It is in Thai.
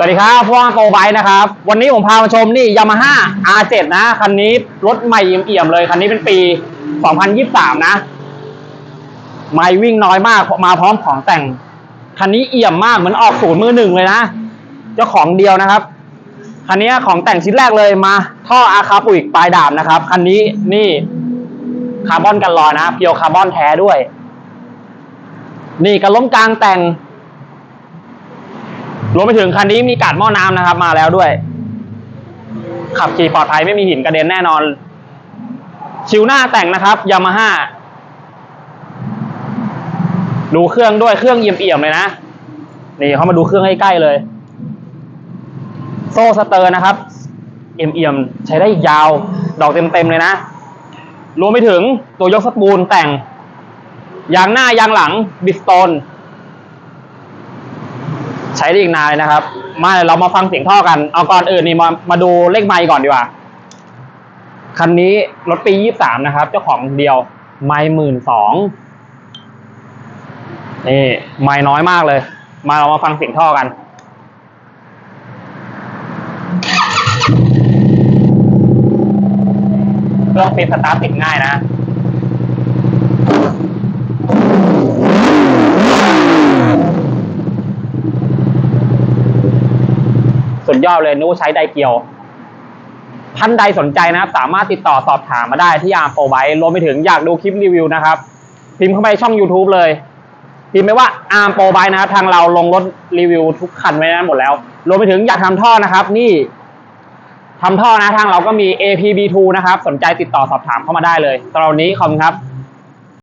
สวัสดีครับพวกโปรไบค์นะครับ วันนี้ผมพามาชมนี่ยามาฮ่า R7 นะ คันนี้รถใหม่เอี่ยมๆเลย คันนี้เป็นปี 2023 นะ ไม่วิ่งน้อยมากมาพร้อมของแต่ง คันนี้เอี่ยมมากเหมือนออกศูนย์มือหนึ่งเลยนะ เจ้าของเดียวนะครับ คันนี้ของแต่งชิ้นแรกเลยมา ท่ออาคาปุกปลายดาบนะครับ คันนี้นี่คาร์บอนกันลอยนะ เพียวคาร์บอนแท้ด้วย นี่กระล้มกลางแต่ง รวมไปถึงคันนี้มีกาดหม้อน้ำนะครับ มาแล้วด้วย ขับขี่ปลอดภัยไม่มีหินกระเด็นแน่นอน ชิวหน้าแต่งนะครับยามาฮ่าดูเครื่องด้วยเครื่องเอี่ยมๆเลยนะนี่เขามาดูเครื่องใใกล้ๆเลย โซ่สเตอร์นะครับ เอี่ยมๆใช้ได้ยาว ดอกเต็มๆเลยนะรวมไปถึงตัวยกสปูลแต่งยางหน้ายางหลังบิสโตน ใช้ได้อีกนานเลยนะครับ มาเรามาฟังเสียงท่อกัน เอาก่อนอื่นนี่มามาดูเลขไมค์ก่อนดีกว่า คันนี้รถปียี่สามนะครับ เจ้าของเดียว ไมค์หมื่นสองนี่ไมค์น้อยมากเลย มาเรามาฟังเสียงท่อกันเครื่องปิดสตาร์ทติดง่ายนะ ดยอดเลยนึกว่าใช้ไดเกียว ท่านใดสนใจนะครับ สามารถติดต่อสอบถามมาได้ที่อาร์โปรไบรวมไปถึงอยากดูคลิปรีวิวนะครับ พิมพ์เข้าไปช่อง YouTube เลย พิมพ์ไปว่าอาร์โปรไบนะครับทางเราลงรถรีวิวทุกคันไว้นั้นหมดแล้ว รวมไปถึงอยากทำท่อนะครับ นี่ทำท่อนะทางเราก็มี APB2 นะครับ สนใจติดต่อสอบถามเข้ามาได้เลยสำหรับวันนี้ขอบคุณครับ